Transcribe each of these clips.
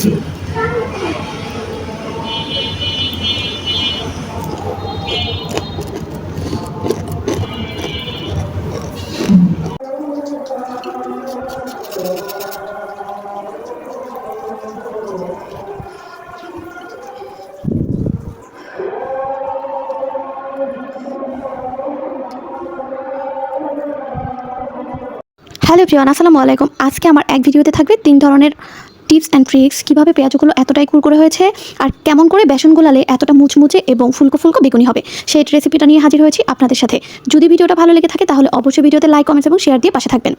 Hello Priyan আসসালামু আলাইকুম। আজকে আমার এক ভিডিওতে থাকবে তিন ধরনের টিপস অ্যান্ড ট্রিক্স কীভাবে পেঁয়াজগুলো এতটাই কুরকুরে হয়েছে আর কেমন করে বেসন গোলালে এতটা মুচমুচে এবং ফুলকো ফুলকো বেগুনি হবে সেই রেসিপিটা নিয়ে হাজির হয়েছি আপনাদের সাথে। যদি ভিডিওটা ভালো লেগে থাকে তাহলে অবশ্যই ভিডিওতে লাইক, কমেন্টস এবং শেয়ার দিয়ে পাশে থাকবেন।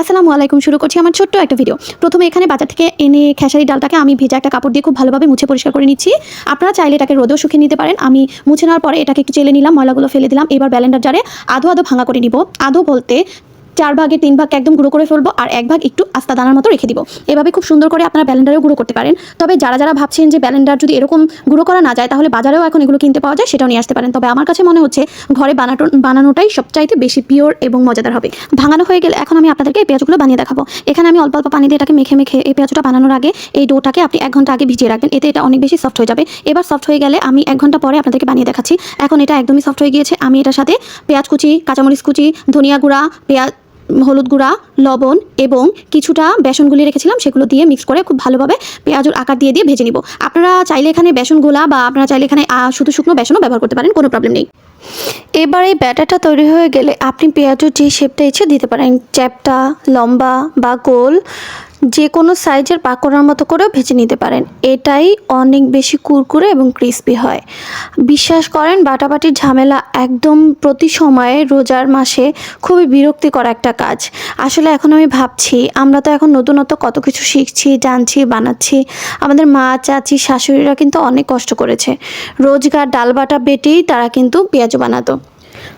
আসসালামু আলাইকুম, শুরু করছি আমার ছোট্ট একটা ভিডিও। প্রথমে এখানে বাজার থেকে এনে খেসারি ডালটাকে আমি ভেজা একটা কাপড় দিয়ে খুব ভালোভাবে মুছে পরিষ্কার করে নিচ্ছি। আপনারা চাইলে এটাকে রোদেও শুকিয়ে নিতে পারেন। আমি মুছে নেওয়ার পরে এটাকে একটু চেলে নিলাম, ময়লাগুলো ফেলে দিলাম। এবার ব্যালেন্ডার জারে আধো আধো ভাঙা করে নিব। আধো বলতে চার ভাগে, তিন ভাগ একদম গুঁড়ো করে ফেলব আর এক ভাগ একটু আস্তা দানার মতো রেখে দিব। এভাবে খুব সুন্দর করে আপনারা ব্যালেন্ডারেও গুঁড়ো করতে পারেন। তবে যারা যারা ভাবছেন যে ব্যালেন্ডার যদি এরকম গুঁড়ো করা না যায়, তাহলে বাজারেও এখন এগুলো কিনতে পাওয়া যায়, সেটাও নিয়ে আসতে পারেন। তবে আমার কাছে মনে হচ্ছে ঘরে বানাটো, বানানোটাই সবচাইতে বেশি পিওর এবং মজাদার হবে। ভাঙানো হয়ে গেলে এখন আমি আপনাদেরকে এই পেঁয়াজগুলো বানিয়ে দেখাবো। এখানে আমি অল্প অল্প পানি দিয়ে এটাকে মেখে মেখে এই পেঁয়াজটা বানানোর আগে এই ডোটাকে আপনি এক ঘণ্টা আগে ভিজিয়ে রাখবেন। এতে এটা অনেক বেশি সফট হয়ে যাবে। এবার সফট হয়ে গেলে আমি এক ঘণ্টা পরে আপনাদেরকে বানিয়ে দেখাচ্ছি। এখন এটা একদমই সফট হয়ে গিয়েছে। আমি এটার সাথে পেঁয়াজ কুচি, কাঁচামরিচ কুচি, ধনিয়া গুঁড়া পেঁয়াজ হলুদ গুঁড়া, লবণ এবং কিছুটা বেসন গুলি রেখেছিলাম, সেগুলো দিয়ে মিক্স করে খুব ভালোভাবে পেঁয়াজের আকার দিয়ে দিয়ে ভেজে নিব। আপনারা চাইলে এখানে বেসন গোলা বা আপনারা চাইলে এখানে শুধু শুকনো বেসনও ব্যবহার করতে পারেন, কোনো প্রবলেম নেই। এবার এই ব্যাটারটা তৈরি হয়ে গেলে আপনি পেঁয়াজের যে শেপটা ইচ্ছে দিতে পারেন, চ্যাপটা, লম্বা বা গোল যে কোনো সাইজের পাকোড়ার মতো করেও ভেজে নিতে পারেন। এটাই অনেক বেশি কুরকুরে এবং ক্রিস্পি হয়। বিশ্বাস করেন, বাটাবাটির ঝামেলা একদম প্রতি সময়ে রোজার মাসে খুবই বিরক্তিকর একটা কাজ। আসলে এখন আমি ভাবছি, আমরা তো এখন নতুনত্ব কত কিছু শিখছি, জানছি, বানাচ্ছি। আমাদের মা, চাচি, শাশুড়িরা কিন্তু অনেক কষ্ট করেছে। রোজগার ডাল বাটা বেটেই তারা কিন্তু পেঁয়াজ বানাতো।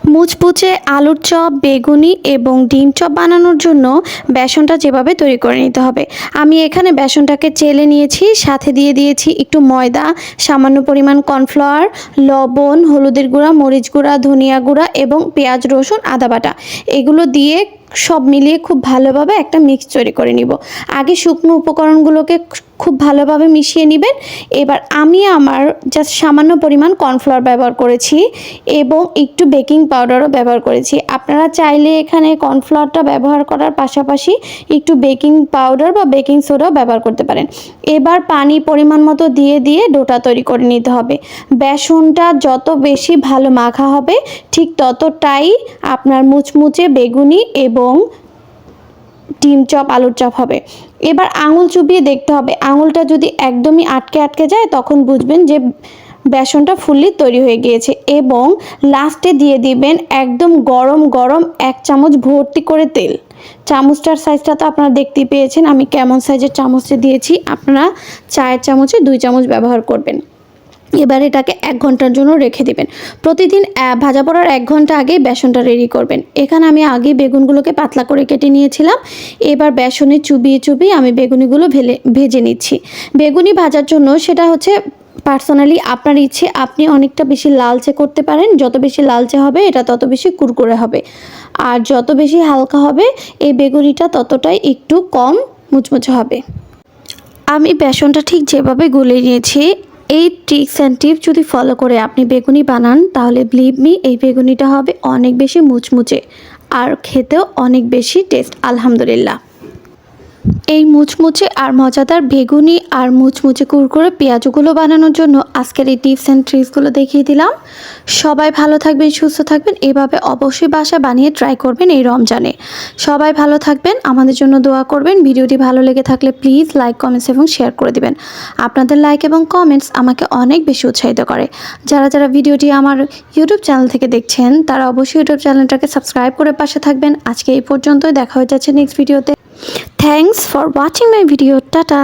মুচপুচে আলুর চপ, বেগুনি এবং ডিম চপ বানানোর জন্য বেসনটা যেভাবে তৈরি করে নিতে হবে। আমি এখানে বেসনটাকে চেলে নিয়েছি, সাথে দিয়ে দিয়েছি একটু ময়দা, সামান্য পরিমাণ কর্নফ্লাওয়ার, লবণ, হলুদের গুঁড়া, মরিচ গুঁড়া, ধনিয়া গুঁড়া এবং পেঁয়াজ, রসুন, আদা বাটা। এগুলো দিয়ে সব মিলিয়ে খুব ভালোভাবে একটা মিক্স তৈরি করে নিব। আগে শুকনো উপকরণগুলোকে খুব ভালোভাবে মিশিয়ে নেবেন। এবার আমি আমার জাস্ট সামান্য পরিমাণ কর্নফ্লাওয়ার ব্যবহার করেছি এবং একটু বেকিং পাউডারও ব্যবহার করেছি। আপনারা চাইলে এখানে কর্নফ্লাওয়ারটা ব্যবহার করার পাশাপাশি একটু বেকিং পাউডার বা বেকিং সোডাও ব্যবহার করতে পারেন। এবার পানি পরিমাণ মতো দিয়ে দিয়ে ডোটা তৈরি করে নিতে হবে। বেসনটা যত বেশি ভালো মাখা হবে, ঠিক ততটাই আপনার মুচমুচে বেগুনি এবং ডিম চপ, আলুর চপ হবে। এবার আঙুল চুবিয়ে দেখতে হবে। আঙুলটা যদি একদমই আটকে আটকে যায়, তখন বুঝবেন যে বেসনটা ফুললি তৈরি হয়ে গিয়েছে এবং লাস্টে দিয়ে দিবেন একদম গরম গরম এক চামচ ভর্তি করে তেল। চামচটার সাইজটা তো আপনারা দেখতেই পেয়েছেন। আমি কেমন সাইজের চামচে দিয়েছি। আপনারা চায়ের চামচে দুই চামচ ব্যবহার করবেন। এবার এটাকে এক ঘণ্টার জন্য রেখে দিবেন। প্রতিদিন ভাজা পড়ার এক ঘণ্টা আগে বেসনটা রেডি করবেন। এখানে আমি আগে বেগুনগুলোকে পাতলা করে কেটে নিয়েছিলাম। এবার বেসনে চুবিয়ে চুবিয়ে আমি বেগুনিগুলো ভেলে, ভেজে নিচ্ছি। বেগুনি ভাজার জন্য সেটা হচ্ছে পার্সোনালি আপনার ইচ্ছে, আপনি অনেকটা বেশি লালচে করতে পারেন। যত বেশি লালচে হবে, এটা তত বেশি কুরকুরে হবে। আর যত বেশি হালকা হবে, এই বেগুনিটা ততটাই একটু কম মুচমুচে হবে। আমি বেসনটা ঠিক যেভাবে গুলে নিয়েছি এই ট্রিক্স অ্যান্ড টিপ যদি ফলো করে আপনি বেগুনি বানান, তাহলে বিলিভ মি এই বেগুনিটা হবে অনেক বেশি মুচমুচে আর খেতেও অনেক বেশি টেস্ট আলহামদুলিল্লাহ। এই মুচমুচে আর মজাদার বেগুনি আর মুচমুচে কুরকুরে পেঁয়াজগুলো বানানোর জন্য আজকের এই টিপস অ্যান্ড ট্রিক্সগুলো দেখিয়ে দিলাম। সবাই ভালো থাকবেন, সুস্থ থাকবেন। এভাবে অবশ্যই বাসা বানিয়ে ট্রাই করবেন এই রমজানে। সবাই ভালো থাকবেন, আমাদের জন্য দোয়া করবেন। ভিডিওটি ভালো লেগে থাকলে প্লিজ লাইক, কমেন্টস এবং শেয়ার করে দিবেন। আপনাদের লাইক এবং কমেন্টস আমাকে অনেক বেশি উৎসাহিত করে। যারা যারা ভিডিওটি আমার ইউটিউব চ্যানেল থেকে দেখছেন, তারা অবশ্যই ইউটিউব চ্যানেলটাকে সাবস্ক্রাইব করে পাশে থাকবেন। আজকে এই পর্যন্তই, দেখা হয়ে যাচ্ছে নেক্সট ভিডিওতে। Thanks for watching my video tata